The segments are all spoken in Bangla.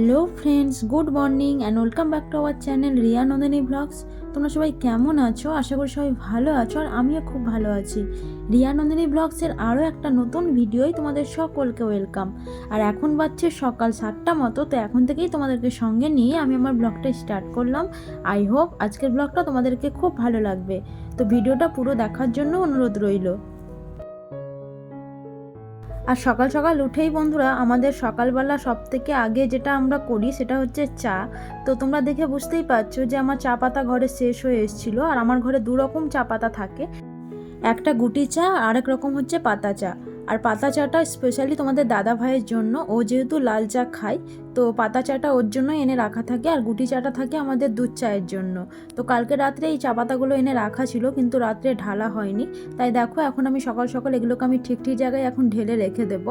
Hello friends, good morning and welcome back to our channel Riya Nandini vlogs. তোমরা সবাই কেমন আছো? আশা করি সবাই ভালো আছো আর আমিও খুব ভালো আছি। রিয়া নন্দিনী ব্লগসের আরও একটা নতুন ভিডিওই তোমাদের সকলকে ওয়েলকাম আর এখন বাজছে সকাল সাতটা মতো, তো এখন থেকেই তোমাদেরকে সঙ্গে নিয়ে আমি আমার ব্লগটা স্টার্ট করলাম। আই হোপ আজকের ব্লগটা তোমাদেরকে খুব ভালো লাগবে। তো ভিডিওটা পুরো দেখার জন্য অনুরোধ রইল। আর সকাল সকাল উঠেই বন্ধুরা, আমাদের সকালবেলা সব থেকে আগে যেটা আমরা করি সেটা হচ্ছে চা। তো তোমরা দেখে বুঝতেই পারছ যে আমার চা পাতা ঘরে শেষ হয়ে এসেছিল আর আমার ঘরে দুরকম চা পাতা থাকে। একটা গুটি চা আর আরেক রকম হচ্ছে পাতা চা। আর পাতা চাটা স্পেশালি তোমাদের দাদা ভাইয়ের জন্য, ও যেহেতু লাল চা খায় তো পাতা চাটা ওর জন্য এনে রাখা থাকে আর গুটি চাটা থাকে আমাদের দুধ চায়ের জন্য। তো কালকে রাত্রে এই চা পাতাগুলো এনে রাখা ছিল কিন্তু রাত্রে ঢালা হয়নি। তাই দেখো এখন আমি সকাল সকাল এগুলোকে আমি ঠিক ঠিক জায়গায় এখন ঢেলে রেখে দেব।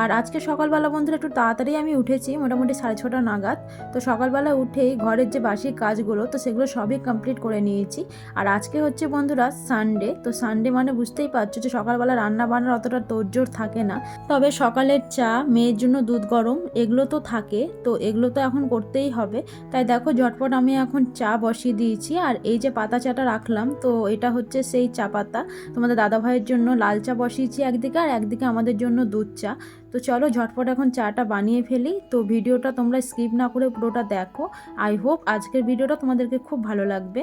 আর আজকে সকালবেলা বন্ধুরা একটু তাড়াতাড়ি আমি উঠেছি মোটামুটি সাড়ে ছটা নাগাদ। তো সকালবেলা উঠেই ঘরের যে বাসি কাজগুলো তো সেগুলো সবই কমপ্লিট করে নিয়েছি। আর আজকে হচ্ছে বন্ধুরা সানডে তো সানডে মানে বুঝতেই পারছ যে সকালবেলা রান্না বান্নার অতটা তোড়জোড় থাকে না। তবে সকালের চা, মেয়ের জন্য দুধ গরম, এগুলো তো থাকে তো এগুলো তো এখন করতেই হবে। তাই দেখো ঝটপট আমি এখন চা বসিয়ে দিয়েছি। আর এই যে পাতা চাটা রাখলাম, তো এটা হচ্ছে সেই চা পাতা। তোমাদের দাদা ভাইয়ের জন্য লাল চা বসিয়েছি একদিকে আর একদিকে আমাদের জন্য দুধ চা। তো চলো ঝটপট এখন চাটা বানিয়ে ফেলি। তো ভিডিওটা তোমরা স্কিপ না করে পুরোটা দেখো। আই হোপ আজকের ভিডিওটা তোমাদেরকে খুব ভালো লাগবে।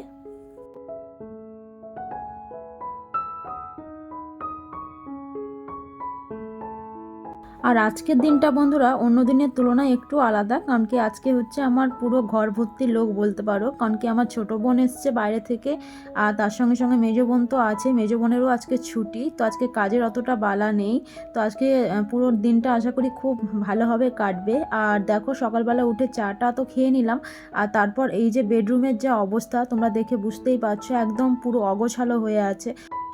আর আজকের দিনটা বন্ধুরা অন্য দিনের তুলনায় একটু আলাদা, কারণ কি আজকে হচ্ছে আমার পুরো ঘর ভর্তি লোক বলতে পারো। কারণ কি আমার ছোটো বোন এসছে বাইরে থেকে, আর তার সঙ্গে সঙ্গে মেজো বোন তো আছে, মেজো বোনেরও আজকে ছুটি, তো আজকে কাজের অতটা বালা নেই। তো আজকে পুরো দিনটা আশা করি খুব ভালোভাবে কাটবে। আর দেখো সকালবেলা উঠে চাটা তো খেয়ে নিলাম, আর তারপর এই যে বেডরুমের যা অবস্থা তোমরা দেখে বুঝতেই পারছ, একদম পুরো অগোছালো হয়ে আছে।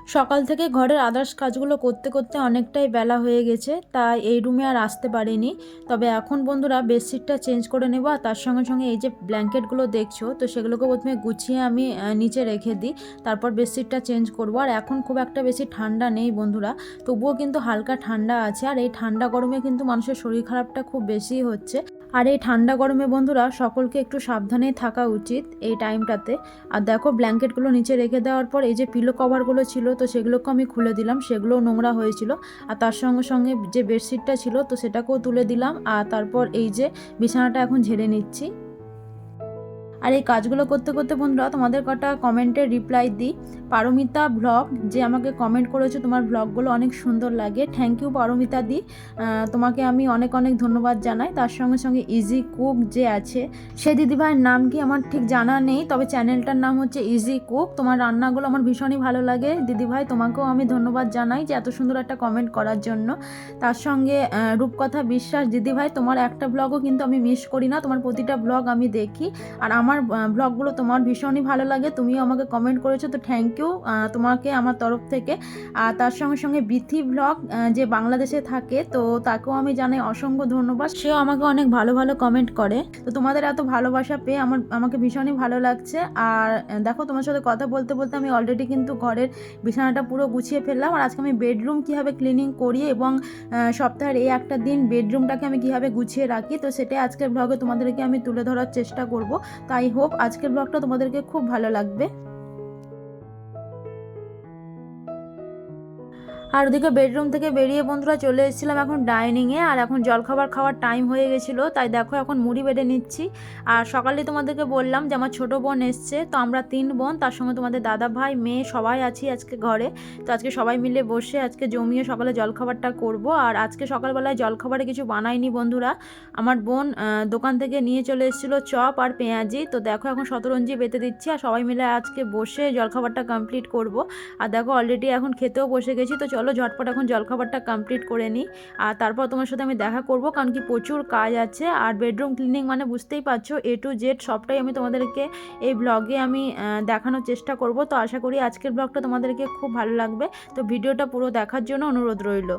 সকাল থেকে ঘরের আদার্স কাজগুলো করতে করতে অনেকটাই বেলা হয়ে গেছে, তাই এই রুমে আর আসতে পারিনি। তবে এখন বন্ধুরা বেডশিটটা চেঞ্জ করে নেব আর তার সঙ্গে সঙ্গে এই যে ব্ল্যাঙ্কেটগুলো দেখছ, তো সেগুলোকে প্রথমে গুছিয়ে আমি নিচে রেখে দিই, তারপর বেডশিটটা চেঞ্জ করব। আর এখন খুব একটা বেশি ঠান্ডা নেই বন্ধুরা, তবুও কিন্তু হালকা ঠান্ডা আছে। আর এই ঠান্ডা গরমে কিন্তু মানুষের শরীর খারাপটা খুব বেশি হচ্ছে। আর, এই ঠান্ডা গরমে বন্ধুরা, সকলকে একটু সাবধানে থাকা উচিত এই টাইমটাতে। আর দেখো, ব্ল্যাঙ্কেটগুলো নিচে রেখে দেওয়ার পর, এই যে পিলো কভারগুলো ছিল, তো সেগুলোকে আমি খুলে দিলাম, সেগুলোও নোংরা হয়েছিল। আর তার সঙ্গে সঙ্গে যে বেডশিটটা ছিল, তো সেটাকেও তুলে দিলাম। আর তারপর এই যে বিছানাটা এখন ঝেড়ে নিচ্ছি। আর এই কাজগুলো করতে করতে বন্ধুরা তোমাদের কটা কমেন্টে রিপ্লাই দিই। পারমিতা ব্লগ যে আমাকে কমেন্ট করেছ তোমার ব্লগগুলো অনেক সুন্দর লাগে। Thank you Paramita di. তোমাকে আমি অনেক অনেক ধন্যবাদ জানাই। তার সঙ্গে সঙ্গে ইজি কুক যে আছে, সে দিদিভাইয়ের নাম কি আমার ঠিক জানা নেই, তবে চ্যানেলটার নাম হচ্ছে ইজি কুক তোমার রান্নাগুলো আমার ভীষণই ভালো লাগে। দিদিভাই, তোমাকেও আমি ধন্যবাদ জানাই যে এত সুন্দর একটা কমেন্ট করার জন্য। তার সঙ্গে রূপকথা বিশ্বাস, দিদিভাই, তোমার একটা ব্লগও কিন্তু আমি মিস করি না। তোমার প্রতিটা ব্লগ আমি দেখি। আর আমার ব্লগগুলো তোমার ভীষণই ভালো লাগে। তুমিও আমাকে কমেন্ট করেছ, তো থ্যাংক ইউ তোমাকে আমার তরফ থেকে। আর তার সঙ্গে সঙ্গে বিথি ব্লগ যে বাংলাদেশে থাকে, তো তাকেও আমি জানাই অসংখ্য ধন্যবাদ। সেও আমাকে অনেক ভালো ভালো কমেন্ট করে। তো তোমাদের এত ভালোবাসা পেয়ে আমার, আমাকে ভীষণই ভালো লাগছে। আর দেখো তোমার সাথে কথা বলতে বলতে আমি অলরেডি কিন্তু ঘরের বিছানাটা পুরো গুছিয়ে ফেললাম। আর আজকে আমি বেডরুম কীভাবে ক্লিনিং করি এবং সপ্তাহের এই একটা দিন বেডরুমটাকে আমি কীভাবে গুছিয়ে রাখি, তো সেটাই আজকের ব্লগে তোমাদেরকে আমি তুলে ধরার চেষ্টা করব। তাই হোপ আজকের ব্লগটা তোমাদেরকে খুব ভালো লাগবে। আর ওদিকে বেডরুম থেকে বেরিয়ে বন্ধুরা চলে এসেছিলাম এখন ডাইনিংয়ে আর এখন জলখাবার খাওয়ার টাইম হয়ে গেছিল, তাই দেখো এখন মুড়ি বেড়ে নিচ্ছি। আর সকালে তোমাদেরকে বললাম যে আমার ছোটো বোন এসছে, তো আমরা তিন বোন, তার সঙ্গে তোমাদের দাদা ভাই, মেয়ে সবাই আছি আজকে ঘরে। তো আজকে সবাই মিলে বসে আজকে জমিয়ে সকালে জলখাবারটা করব। আর আজকে সকালবেলায় জলখাবারে কিছু বানাইনি বন্ধুরা। আমার বোন দোকান থেকে নিয়ে চলে এসেছিল চপ আর পেঁয়াজি। তো দেখো এখন শতরঞ্জি বেঁধে দিচ্ছি, আর সবাই মিলে আজকে বসে জলখাবারটা কমপ্লিট করব। আর দেখো অলরেডি এখন খেতেও বসে গেছি, তো চলো চলো ঝটপট এখন জলখাবারটা কমপ্লিট করে নিই। আর তারপর তোমার সাথে আমি দেখা করব, কারণ কি প্রচুর কাজ আছে। আর বেডরুম ক্লিনিং মানে বুঝতেই পারছ এ টু জেড সবটাই আমি তোমাদেরকে এই ব্লগে আমি দেখানোর চেষ্টা করব। তো আশা করি আজকের ব্লগটা তোমাদেরকে খুব ভালো লাগবে। তো ভিডিওটা পুরো দেখার জন্য অনুরোধ রইল।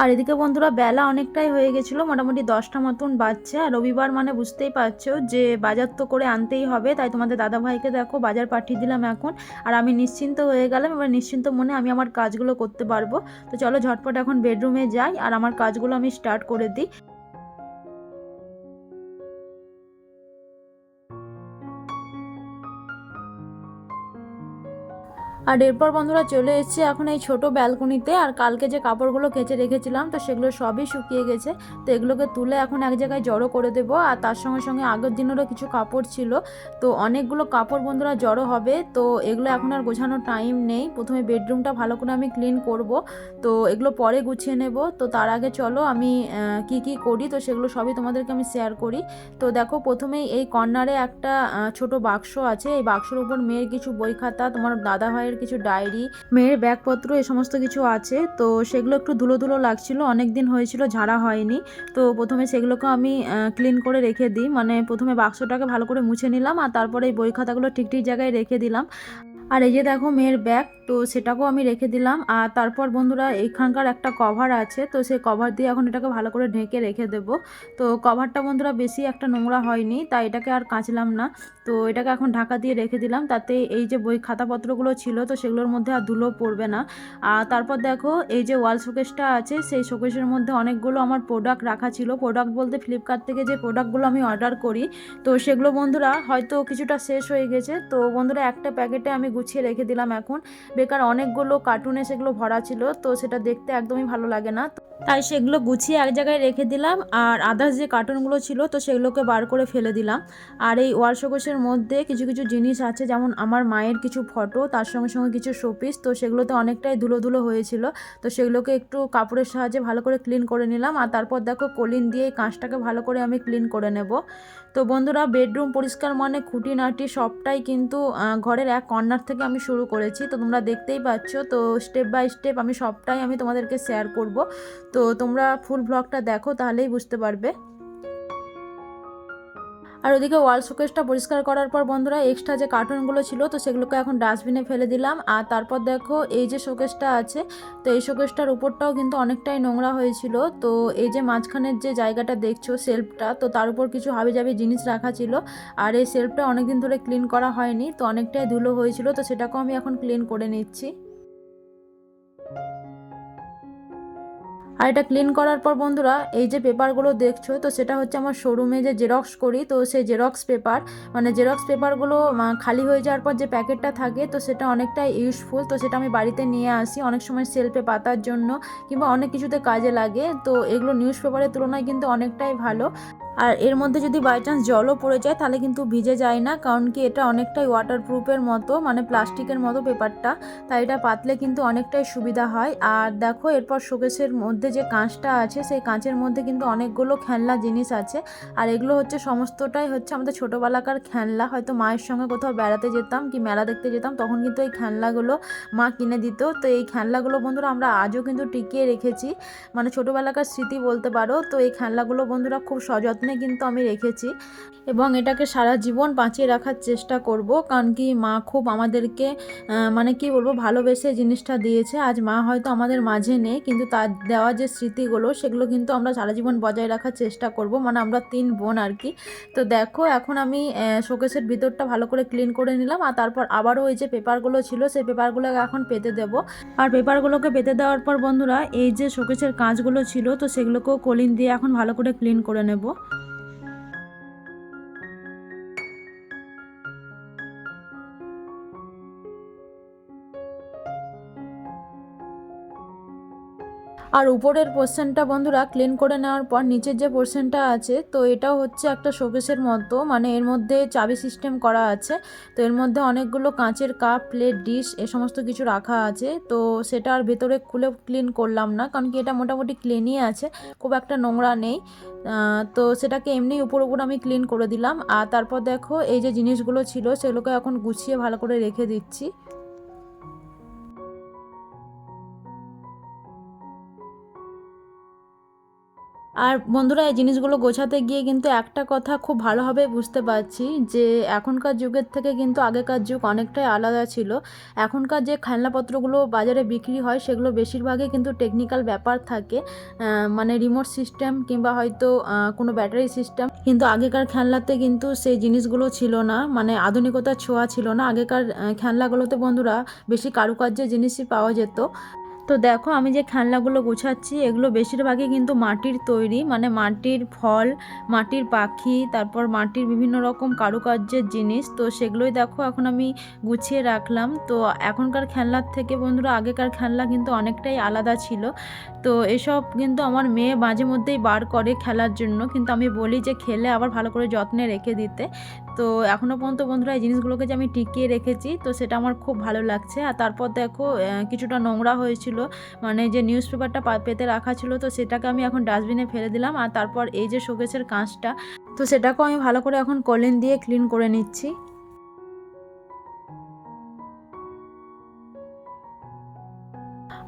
আর এদিকে বন্ধুরা বেলা অনেকটাই হয়ে গেছিল, মোটামুটি দশটা মতন বাজছে। আর রবিবার মানে বুঝতেই পারছ যে বাজার তো করে আনতেই হবে, তাই তোমাদের দাদাভাইকে দেখো বাজার পাঠিয়ে দিলাম এখন। আর আমি নিশ্চিন্ত হয়ে গেলাম, এবার নিশ্চিন্ত মনে আমি আমার কাজগুলো করতে পারব। তো চলো ঝটপট এখন বেডরুমে যাই, আর আমার কাজগুলো আমি স্টার্ট করে দিই। আর এরপর বন্ধুরা চলে এসেছে এখন এই ছোট ব্যালকনিতে, আর কালকে যে কাপড়গুলো কেচে রেখেছিলাম, তো সেগুলো সবই শুকিয়ে গেছে। তো এগুলোকে তুলে এখন এক জায়গায় জড়ো করে দেবো, আর তার সঙ্গে সঙ্গে আগের দিনেরও কিছু কাপড় ছিল। তো অনেকগুলো কাপড় বন্ধুরা জড়ো হবে, তো এগুলো এখন আর গোছানোর টাইম নেই। প্রথমে বেডরুমটা ভালো করে আমি ক্লিন করব, তো এগুলো পরে গুছিয়ে নেব। তো তার আগে চলো আমি কি কি করি, তো সেগুলো সবই তোমাদেরকে আমি শেয়ার করি। তো দেখো প্রথমেই এই কর্নারে একটা ছোট বাক্স আছে। এই বাক্সের উপর মেয়ের কিছু বই খাতা, তোমার দাদা ভাইয়ের কিছু ডায়েরি, মেয়ের ব্যাগপত্র এ সমস্ত কিছু আছে। তো সেগুলো একটু ধুলো ধুলো লাগছিল অনেক দিন হয়েছিল, ঝাড়া হয়নি। তো প্রথমে সেগুলোকে আমি ক্লিন করে রেখে দিই। মানে প্রথমে বাক্সটাকে ভালো করে মুছে নিলাম আর তারপরে এই বই খাতাগুলো ঠিক ঠিক জায়গায় রেখে দিলাম। আর এই যে দেখো মেয়ের ব্যাগ তো সেটাকেও আমি রেখে দিলাম। আর তারপর বন্ধুরা, এখানকার একটা কভার আছে, তো সেই কভার দিয়ে এখন এটাকে ভালো করে ঢেকে রেখে দেব। তো কভারটা বন্ধুরা বেশি একটা নোংরা হয়নি, তাই এটাকে আর কাচলাম না। তো এটাকে এখন ঢাকা দিয়ে রেখে দিলাম, তাতে এই যে বই খাতাপত্রগুলো ছিল, তো সেগুলোর মধ্যে আর ধুলো পড়বে না। আর তারপর দেখো, এই যে ওয়াল শোকেসটা আছে, সেই শোকেসের মধ্যে অনেকগুলো আমার প্রোডাক্ট রাখা ছিল। প্রোডাক্ট বলতে ফ্লিপকার্ট থেকে যে প্রোডাক্টগুলো আমি অর্ডার করি, তো সেগুলো বন্ধুরা হয়তো কিছুটা শেষ হয়ে গেছে। তো বন্ধুরা, একটা প্যাকেটে আমি গুছিয়ে রেখে দিলাম এখন। বেকার অনেকগুলো কার্টুনে সেগুলো ভরা ছিল, তো সেটা দেখতে একদমই ভালো লাগে না। তাই সেগুলো গুছিয়ে এক জায়গায় রেখে দিলাম, আর আদার্স যে কার্টুনগুলো ছিল, তো সেগুলোকে বার করে ফেলে দিলাম। আর এই ওয়াল মধ্যে কিছু কিছু জিনিস আছে, যেমন আমার মায়ের কিছু ফটো তার সঙ্গে সঙ্গে কিছু শোপিস তো সেগুলোতে অনেকটাই ধুলো ধুলো হয়েছিল। তো সেগুলোকে একটু কাপড়ের সাহায্যে ভালো করে ক্লিন করে নিলাম, আর তারপর দেখো কলিন দিয়ে এই কাঁচটাকে ভালো করে আমি ক্লিন করে নেব। তো বন্ধুরা বেডরুম পরিষ্কার মানে খুঁটিনাটি সবটাই কিন্তু ঘরের এক কর্নার থেকে আমি শুরু করেছি, তো তোমরা দেখতেই পাচ্ছ। তো স্টেপ বাই স্টেপ আমি সবটাই আমি তোমাদেরকে শেয়ার করব। তো তোমরা ফুল ব্লগটা দেখো, তাহলেই বুঝতে পারবে। আর ওদিকে ওয়াল শোকেসটা পরিষ্কার করার পর বন্ধুরা এক্সট্রা যে কার্টুনগুলো ছিল, তো সেগুলোকে এখন ডাস্টবিনে ফেলে দিলাম। আর তারপর দেখো এই যে শোকেসটা আছে, তো এই শোকেসটার উপরটাও কিন্তু অনেকটাই নোংরা হয়েছিল। তো এই যে মাঝখানের যে জায়গাটা দেখছ সেলফটা তো তার উপর কিছু হাবি জাবি জিনিস রাখা ছিল। আর এই সেলফটা অনেকদিন ধরে ক্লিন করা হয়নি, তো অনেকটাই ধুলো হয়েছিল, তো সেটাকেও আমি এখন ক্লিন করে নিচ্ছি। আর এটা ক্লিন করার পর বন্ধুরা, এই যে পেপারগুলো দেখছ, তো সেটা হচ্ছে আমার শোরুমে যে জেরক্স করি, তো সেই জেরক্স পেপার মানে জেরক্স পেপারগুলো খালি হয়ে যাওয়ার পর যে প্যাকেটটা থাকে, তো সেটা অনেকটা ইউজফুল তো সেটা আমি বাড়িতে নিয়ে আসি, অনেক সময় সেলফে পাতার জন্য, কিংবা অনেক কিছুতে কাজে লাগে, তো এগুলো নিউজ পেপারের তুলনায় কিন্তু অনেকটাই ভালো। আর এর মধ্যে যদি বাই চান্স জলও পড়ে যায়, তাহলে কিন্তু ভিজে যায় না, কারণ কি এটা অনেকটাই ওয়াটারপ্রুফের মতো মানে প্লাস্টিকের মতো পেপারটা। তাই এটা পাতলে কিন্তু অনেকটাই সুবিধা হয়। আর দেখো, এরপর শোকেসের মধ্যে যে কাঁচটা আছে, সেই কাঁচের মধ্যে কিন্তু অনেকগুলো খেলনা জিনিস আছে। আর এগুলো হচ্ছে সমস্তটাই হচ্ছে আমাদের ছোটোবেলাকার খেলনা। হয়তো মায়ের সঙ্গে কোথাও বেড়াতে যেতাম কি মেলা দেখতে যেতাম, তখন কিন্তু এই খেলনাগুলো মা কিনে দিত। তো এই খেলনাগুলো বন্ধুরা আমরা আজও কিন্তু টিকিয়ে রেখেছি। মানে ছোটোবেলাকার স্মৃতি বলতে পারো, তো এই খেলনাগুলো বন্ধুরা খুব সযত্নে কিন্তু আমি রেখেছি এবং এটাকে সারা জীবন বাঁচিয়ে রাখার চেষ্টা করব, কারণ কি মা খুব আমাদেরকে মানে কি বলব, ভালোবেসে জিনিসটা দিয়েছে। আজ মা হয়তো আমাদের মাঝে নেই, কিন্তু তার দেওয়া যে স্মৃতিগুলো, সেগুলো কিন্তু আমরা সারা জীবন বজায় রাখার চেষ্টা করব। মানে আমরা তিন বোন আর কি। তো দেখো, এখন আমি শোকেসের ভিতরটা ভালো করে ক্লিন করে নিলাম আর তারপর আবারও ওই যে পেপারগুলো ছিল, সেই পেপারগুলোকে এখন পেতে দেব। আর পেপারগুলোকে পেতে দেওয়ার পর বন্ধুরা, এই যে শোকেসের কাঁচগুলো ছিল, তো সেগুলোকেও কলিন দিয়ে এখন ভালো করে ক্লিন করে নেব। আর উপরের পোর্শনটা বন্ধুরা ক্লিন করে নেওয়ার পর নিচের যে পোর্শনটা আছে, তো এটাও হচ্ছে একটা শোকেসের মতো। মানে এর মধ্যে চাবি সিস্টেম করা আছে, তো এর মধ্যে অনেকগুলো কাঁচের কাপ প্লেট ডিশ এ সমস্ত কিছু রাখা আছে। তো সেটা আর ভেতরে খুলে ক্লিন করলাম না, কারণ কি এটা মোটামুটি ক্লিনই আছে, খুব একটা নোংরা নেই। তো সেটাকে এমনি উপর উপর আমি ক্লিন করে দিলাম। আর তারপর দেখো এই যে জিনিসগুলো ছিল, সেগুলোকে এখন গুছিয়ে ভালো করে রেখে দিচ্ছি। আর বন্ধুরা, এই জিনিসগুলো গোছাতে গিয়ে কিন্তু একটা কথা খুব ভালোভাবে বুঝতে পারছি যে, এখনকার যুগের থেকে কিন্তু আগেকার যুগ অনেকটাই আলাদা ছিল। এখনকার যে খেলনাপত্রগুলো বাজারে বিক্রি হয়, সেগুলো বেশিরভাগই কিন্তু টেকনিক্যাল ব্যাপার থাকে। মানে রিমোট সিস্টেম কিংবা হয়তো কোনো ব্যাটারি সিস্টেম কিন্তু আগেকার খেলনাতে কিন্তু সেই জিনিসগুলো ছিল না মানে আধুনিকতার ছোঁয়া ছিল না। আগেকার খেলনাগুলোতে বন্ধুরা, বেশি কারুকার্যের জিনিসই পাওয়া যেত। তো দেখো, আমি যে খেলনাগুলো গোছাচ্ছি, এগুলো বেশিরভাগই কিন্তু মাটির তৈরি। মানে মাটির ফল, মাটির পাখি, তারপর মাটির বিভিন্ন রকম কারুকার্যের জিনিস। তো সেগুলোই দেখো এখন আমি গুছিয়ে রাখলাম। তো এখনকার খেলনার থেকে বন্ধুরা, আগেকার খেলনা কিন্তু অনেকটাই আলাদা ছিল। তো এসব কিন্তু আমার মেয়ে মাঝে মধ্যেই বার করে খেলার জন্য। কিন্তু আমি বলি যে, খেলে আবার ভালো করে যত্নে রেখে দিতে। তো এখনও পর্যন্ত বন্ধুরা, এই জিনিসগুলোকে যে আমি টিকিয়ে রেখেছি, তো সেটা আমার খুব ভালো লাগছে। আর তারপর দেখো কিছুটা নোংরা হয়েছিল মানে যে নিউজ পেপারটা পেতে রাখা ছিল, তো সেটাকে আমি এখন ডাস্টবিনে ফেলে দিলাম। আর তারপর এই যে শোকেসের কাঁচটা তো সেটাকেও আমি ভালো করে এখন কলিন দিয়ে ক্লিন করে নিচ্ছি।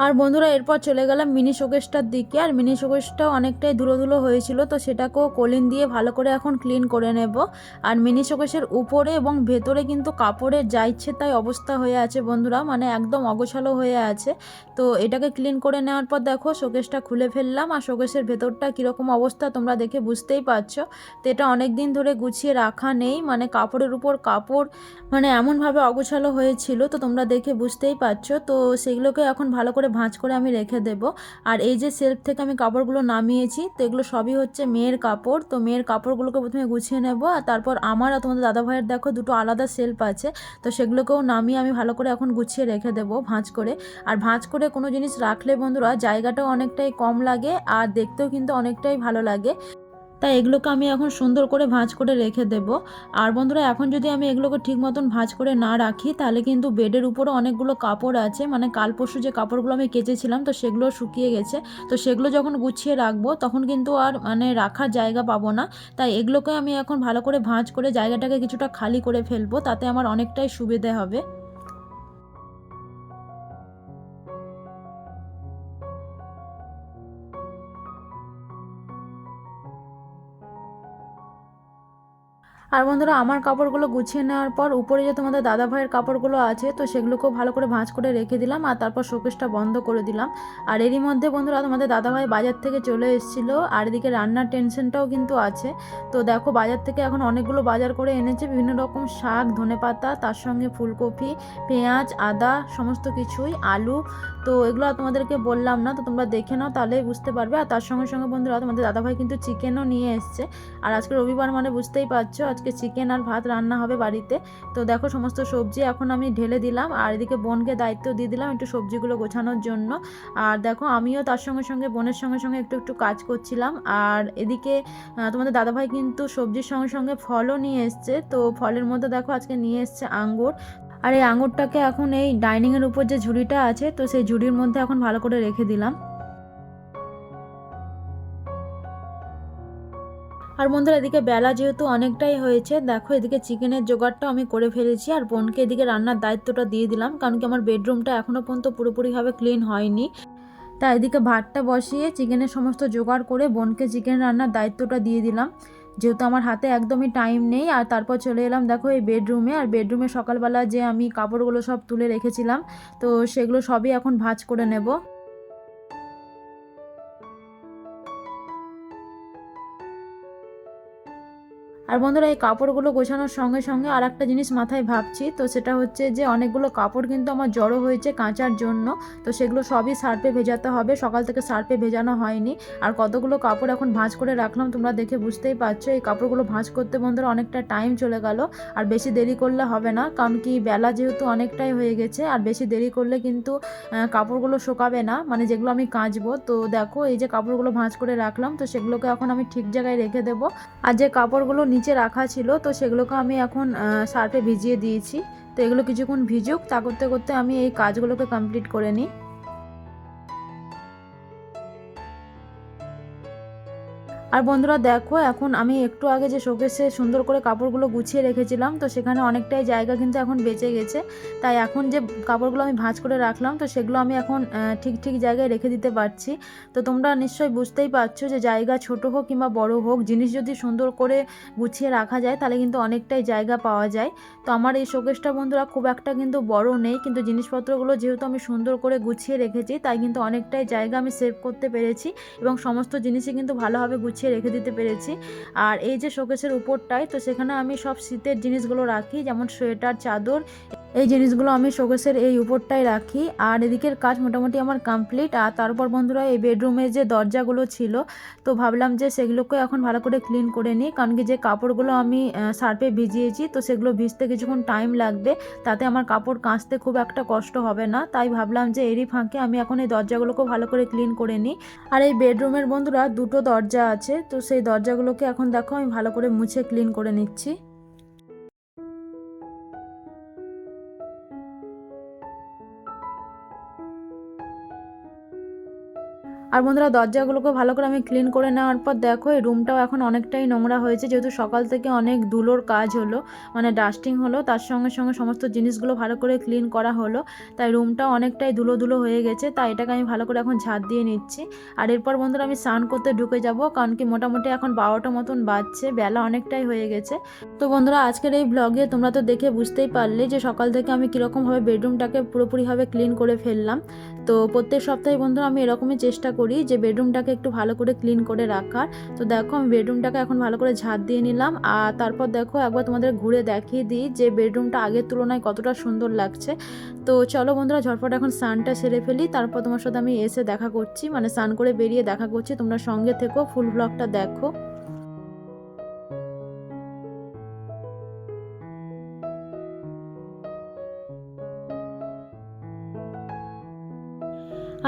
আর বন্ধুরা, এরপর চলে গেলাম মিনি শোকেসটার দিকে। আর মিনি শোকেসটাও অনেকটাই ধুলো ধুলো হয়েছিল, তো সেটাকেও কলিন দিয়ে ভালো করে এখন ক্লিন করে নেব। আর মিনি শোকেসের উপরে এবং ভেতরে কিন্তু কাপড়ের যা ইচ্ছে তাই অবস্থা হয়ে আছে বন্ধুরা মানে একদম অগোছালো হয়ে আছে। তো এটাকে ক্লিন করে নেওয়ার পর দেখো, শোকেসটা খুলে ফেললাম। আর শোকেসের ভেতরটা কীরকম অবস্থা তোমরা দেখে বুঝতেই পারছ। তো এটা অনেক দিন ধরে গুছিয়ে রাখা নেই মানে কাপড়ের উপর কাপড় মানে এমনভাবে অগোছালো হয়েছিল, তো তোমরা দেখে বুঝতেই পারছ। তো সেগুলোকে এখন ভালো করে ভাঁজ করে আমি রেখে দেব। আর এই যে সেলফ থেকে আমি কাপড়গুলো নামিয়েছি, তো এগুলো সবই হচ্ছে মেয়ের কাপড়। তো মেয়ের কাপড়গুলোকে প্রথমে গুছিয়ে নেব, আর তারপর আমার আর তোমাদের দাদা ভাইয়ের দেখো দুটো আলাদা সেলফ আছে। তো সেগুলোকেও নামিয়ে আমি ভালো করে এখন গুছিয়ে রেখে দেব ভাঁজ করে। আর ভাঁজ করে কোনো জিনিস রাখলে বন্ধুরা জায়গাটাও অনেকটাই কম লাগে, আর দেখতেও কিন্তু অনেকটাই ভালো লাগে। তাই এগুলোকে আমি এখন সুন্দর করে ভাঁজ করে রেখে দেব। আর বন্ধুরা, এখন যদি আমি এগুলোকে ঠিক মতন ভাঁজ করে না রাখি, তাহলে কিন্তু বেডের উপরে অনেকগুলো কাপড় আছে। মানে কাল পরশু যে কাপড়গুলো আমি কেচেছিলাম, তো সেগুলো শুকিয়ে গেছে। তো সেগুলো যখন গুছিয়ে রাখব, তখন কিন্তু আর মানে রাখার জায়গা পাবো না। তাই এগুলোকে আমি এখন ভালো করে ভাঁজ করে জায়গাটাকে কিছুটা খালি করে ফেলব, তাতে আমার অনেকটাই সুবিধে হবে। আর বন্ধুরা, আমার কাপড়গুলো গুছিয়ে নেওয়ার পর উপরে যে তোমাদের দাদা ভাইয়ের কাপড়গুলো আছে, তো সেগুলোকেও ভালো করে ভাঁজ করে রেখে দিলাম আর তারপর শোকেসটা বন্ধ করে দিলাম। আর এরই মধ্যে বন্ধুরা, তোমাদের দাদা ভাই বাজার থেকে চলে এসেছিল, আর এদিকে রান্নার টেনশনটাও কিন্তু আছে। তো দেখো, বাজার থেকে এখন অনেকগুলো বাজার করে এনেছে, বিভিন্ন রকম শাক, ধনেপাতা, তার সঙ্গে ফুলকপি, পেঁয়াজ, আদা, সমস্ত কিছুই, আলু তো এগুলো তোমাদেরকে বললাম না, তো তোমরা দেখে নাও, তাহলেই বুঝতে পারবে। আর তার সঙ্গে সঙ্গে বন্ধুরা, তোমাদের দাদাভাই কিন্তু চিকেনও নিয়ে এসছে। আর আজকে রবিবার মানে বুঝতেই পারছ, আজকে চিকেন আর ভাত রান্না হবে বাড়িতে। তো দেখো সমস্ত সবজি এখন আমি ঢেলে দিলাম, আর এদিকে বোনকে দায়িত্ব দিয়ে দিলাম একটু সবজিগুলো গোছানোর জন্য। আর দেখো আমিও তার সঙ্গে সঙ্গে, বোনের সঙ্গে সঙ্গে একটু একটু কাজ করছিলাম। আর এদিকে তোমাদের দাদাভাই কিন্তু সবজির সঙ্গে সঙ্গে ফলও নিয়ে এসছে। তো ফলের মধ্যে দেখো আজকে নিয়ে এসছে আঙ্গুর। আর এই আঙুরটাকে এখন এই ডাইনিংয়ের উপর যে ঝুড়িটা আছে, তো সেই ঝুড়ির মধ্যে এখন ভালো করে রেখে দিলাম। আর বন্ধুরা, এদিকে বেলা যেহেতু অনেকটাই হয়েছে, দেখো এদিকে চিকেনের জোগাড়টাও আমি করে ফেলেছি আর বোনকে এদিকে রান্নার দায়িত্বটা দিয়ে দিলাম, কারণ কি আমার বেডরুমটা এখনও পর্যন্ত পুরোপুরিভাবে ক্লিন হয়নি। তাই এদিকে ভাতটা বসিয়ে চিকেনের সমস্ত জোগাড় করে বোনকে চিকেন রান্নার দায়িত্বটা দিয়ে দিলাম। যেহেতু আমার হাতে একদমই টাইম নেই, আর তারপর চলে এলাম দেখো এই বেডরুমে আর বেডরুমে সকালবেলা যে আমি কাপড়গুলো সব তুলে রেখেছিলাম, তো সেগুলো সবই এখন ভাঁজ করে নেব। আর বন্ধুরা, এই কাপড়গুলো গোছানোর সঙ্গে সঙ্গে আর একটা জিনিস মাথায় ভাবছি, তো সেটা হচ্ছে যে অনেকগুলো কাপড় কিন্তু আমার জড়ো হয়েছে কাঁচার জন্য, তো সেগুলো সবই সার্ফে ভেজাতে হবে, সকাল থেকে সার্ফে ভেজানো হয়নি। আর কতগুলো কাপড় এখন ভাঁজ করে রাখলাম, তোমরা দেখে বুঝতেই পারছ, এই কাপড়গুলো ভাঁজ করতে বন্ধুরা অনেকটা টাইম চলে গেল, আর বেশি দেরি করলে হবে না, কারণ কি বেলা যেহেতু অনেকটাই হয়ে গেছে, আর বেশি দেরি করলে কিন্তু কাপড়গুলো শোকাবে না মানে যেগুলো আমি কাচবো, তো দেখো এই যে কাপড়গুলো ভাঁজ করে রাখলাম, তো সেগুলোকে এখন আমি ঠিক জায়গায় রেখে দেবো। আর যে কাপড়গুলো নিচে রাখা ছিল, তো সেগুলোকে আমি এখন সার্ফে ভিজিয়ে দিয়েছি। তো এগুলো কিছুক্ষণ ভিজুক তা করতে করতে আমি এই কাজগুলোকে কমপ্লিট করে নিই। আর বন্ধুরা দেখো, এখন আমি একটু আগে যে শোকেসে সুন্দর করে কাপড়গুলো গুছিয়ে রেখেছিলাম, তো সেখানে অনেকটাই জায়গা কিন্তু এখন বেঁচে গেছে। তাই এখন যে কাপড়গুলো আমি ভাঁজ করে রাখলাম, তো সেগুলো আমি এখন ঠিক ঠিক জায়গায় রেখে দিতে পারছি। তো তোমরা নিশ্চয়ই বুঝতেই পারছ যে জায়গা ছোট হোক কিংবা বড় হোক, জিনিস যদি সুন্দর করে গুছিয়ে রাখা যায়, তাহলে কিন্তু অনেকটাই জায়গা পাওয়া যায়। তো আমার এই শোকেসটা বন্ধুরা খুব একটা কিন্তু বড় নেই, কিন্তু জিনিসপত্রগুলো যেহেতু আমি সুন্দর করে গুছিয়ে রেখেছি, তাই কিন্তু অনেকটাই জায়গা আমি সেভ করতে পেরেছি এবং সমস্ত জিনিসই কিন্তু ভালোভাবে গুছিয়ে রেখে দিতে পেরেছি। আর এই যে শোকেসের উপরটাই, তো সেখানে আমি সব শীতের জিনিসগুলো রাখি, যেমন সোয়েটার, চাদর এই জিনিসগুলো আমি শোকেসের এই উপরটাই রাখি। আর এদিকের কাজ মোটামুটি আমার কমপ্লিট। আর তারপর বন্ধুরা, এই বেডরুমের যে দরজাগুলো ছিল, তো ভাবলাম যে সেগুলোকে এখন ভালো করে ক্লিন করে নিই। কারণ কি যে কাপড়গুলো আমি সার্ফে ভিজিয়েছি, তো সেগুলো ভিজতে কিছুক্ষণ টাইম লাগবে। তাতে আমার কাপড় কাচতে খুব একটা কষ্ট হবে না। তাই ভাবলাম যে এরই ফাঁকে আমি এখন এই দরজাগুলোকেও ভালো করে ক্লিন করে নিই। আর এই বেডরুমের বন্ধুরা, দুটো দরজা আছে। তো সেই দরজাগুলোকে এখন দেখো, আমি ভালো করে মুছে ক্লিন করে নিচ্ছি। আর বন্ধুরা দরজাগুলোকে ভালো করে আমি ক্লিন করে নেওয়ার পর দেখো, এই রুমটাও এখন অনেকটাই নোংরা হয়েছে, যেহেতু সকাল থেকে অনেক ধুলোর কাজ হলো মানে ডাস্টিং হলো, তার সঙ্গে সঙ্গে সমস্ত জিনিসগুলো ভালো করে ক্লিন করা হলো, তাই রুমটাও অনেকটাই ধুলো ধুলো হয়ে গেছে, তাই এটাকে আমি ভালো করে এখন ঝাঁট দিয়ে নিচ্ছি। আর এরপর বন্ধুরা আমি স্নান করতে ঢুকে যাব, কারণ কি মোটামুটি এখন বারোটা মতন বাজছে, বেলা অনেকটাই হয়ে গেছে। তো বন্ধুরা আজকের এই ব্লগে তোমরা তো দেখে বুঝতেই পারলে যে সকাল থেকে আমি কীরকমভাবে বেডরুমটাকে পুরোপুরিভাবে ক্লিন করে ফেললাম। তো প্রত্যেক সপ্তাহে বন্ধুরা আমি এরকমই চেষ্টা যে বেডরুমটাকে একটু ভালো করে ক্লিন করে রাখার। তো দেখো আমি বেডরুমটাকে এখন ভালো করে ঝাঁট দিয়ে নিলাম। আর তারপর দেখো একবার তোমাদের ঘুরে দেখিয়ে দিই যে বেডরুমটা আগের তুলনায় কতটা সুন্দর লাগছে। তো চলো বন্ধুরা ঝটপট এখন স্নানটা সেরে ফেলি। তারপর তোমার সাথে আমি এসে দেখা করছি। মানে স্নান করে বেরিয়ে দেখা করছি। তোমরা সঙ্গে থেকো, ফুল ব্লগটা দেখো।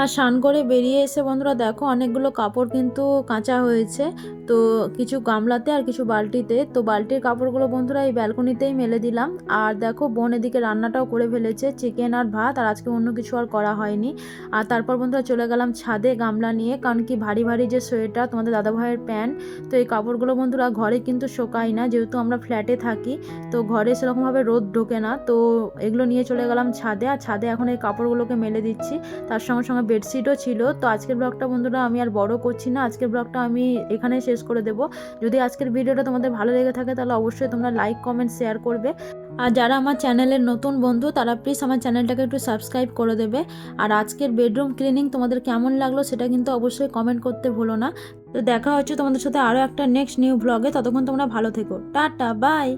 আর স্নান করে বেরিয়ে এসে বন্ধুরা দেখো অনেকগুলো কাপড় কিন্তু কাঁচা হয়েছে। তো কিছু গামলাতে আর কিছু বালতিতে। তো বালতির কাপড়গুলো বন্ধুরা এই ব্যালকনিতেই মেলে দিলাম। আর দেখো বোন এদিকে রান্নাটাও করে ফেলেছে চিকেন আর ভাত, আর আজকে অন্য কিছু আর করা হয়নি। আর তারপর বন্ধুরা চলে গেলাম ছাদে গামলা নিয়ে, কারণ কি ভারী ভারী যে সোয়েটার, তোমাদের দাদাভাইয়ের প্যান্ট, তো এই কাপড়গুলো বন্ধুরা ঘরে কিন্তু শোকাই না, যেহেতু আমরা ফ্ল্যাটে থাকি। তো ঘরে সেরকমভাবে রোদ ঢোকে না। তো এগুলো নিয়ে চলে গেলাম ছাদে, আর ছাদে এখন এই কাপড়গুলোকে মেলে দিচ্ছি। তার সঙ্গে সঙ্গে বেডশিটও ছিল, তো আজকের ব্লগটা বন্ধুরা আমি আর বড় করছি না। আজকের ব্লগটা আমি এখানে শেষ করে দেব। যদি আজকের ভিডিওটা তোমাদের ভালো লেগে থাকে তাহলে অবশ্যই তোমরা লাইক কমেন্ট শেয়ার করবে। আর যারা আমার চ্যানেলের নতুন বন্ধু, তারা প্লিজ আমার চ্যানেলটাকে একটু সাবস্ক্রাইব করে দেবে। আর আজকের বেডরুম ক্লিনিং তোমাদের কেমন লাগল সেটা কিন্তু অবশ্যই কমেন্ট করতে ভুলো না। তো দেখা হচ্ছে তোমাদের সাথে আরও একটা নেক্সট নিউ ব্লগে ততক্ষণ তোমরা ভালো থেকো। Tata bye